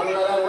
আপনারা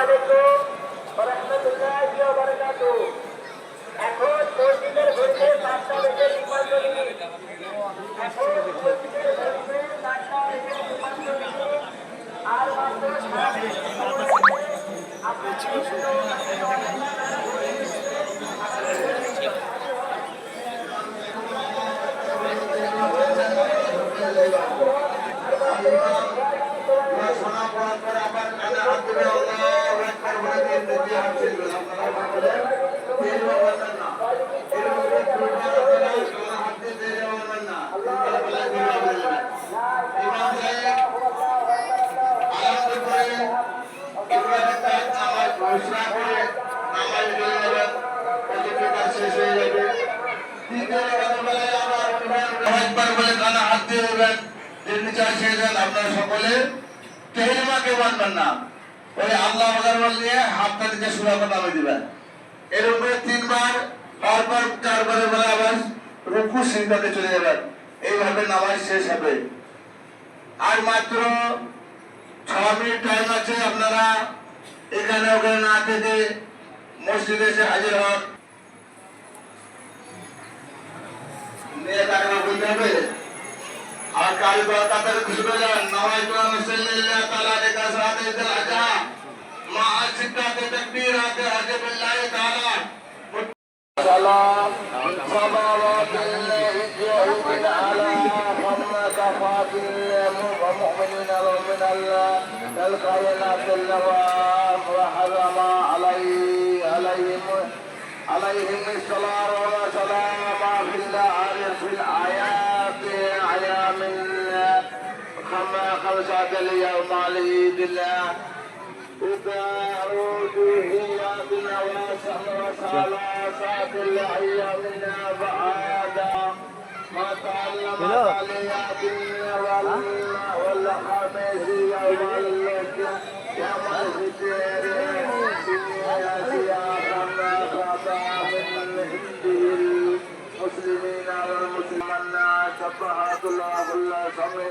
আলাইকুম। রাহমাতুল্লাহি ওয়া বারাকাতুহু। এখন মসজিদের ঘড়িতে পাঁচটা বেজে তিপ্পান্ন মিনিট এখন মসজিদের ঘড়িতে পাঁচটা বেজে তিপ্পান্ন মিনিট আর মাত্র সাত যেমনি চাই সেই দেন আপনারা সকলে। তেহরিমাকে মানবেন না। ওই আল্লাহ আকবার নিয়ে হাতটা দিকে সুরা করে নামে দিবেন। এরকম করে তিনবার পরপর চারবারে বলে আবার রুকু সিজদাতে চলে যাবেন। এইভাবে নামাজ শেষ হবে। আর মাত্র ছ মিনিট টাইম আছে আপনারা এখানে ওখানে না থেকে মসজিদে এসে হাজির হন। নিয়ে তাকে বলতে হবে القارب وقدر كسبلا نويت ومسل الله تعالى لكسرات الأداء مع الستة تكبيرات حجب الله تعالى سلام صلوات الله يهود على محمد فاطمة ومؤمنين ومن الله الكائنات النوام وحرم عليه عليهم عليهم السلام وسعة لي ومالي بالله. وداعوا بحياتنا وسهل وسعة اللحية يا مسجد يا سياحة الله الله صلي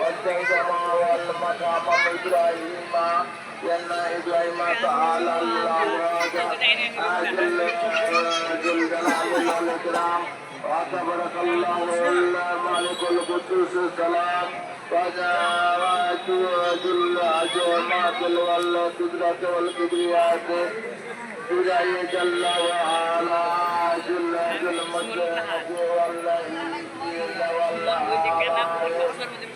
والجمع والمقام إبراهيم لأن إبراهيم تعالى الله أجل جل جلاله والإكرام وتبارك الله الملك القدوس السلام وجاءت جل عظمات والقدرة والكبرياء بجاي جل وعلا جل جل مجد والله والله করবে তুমি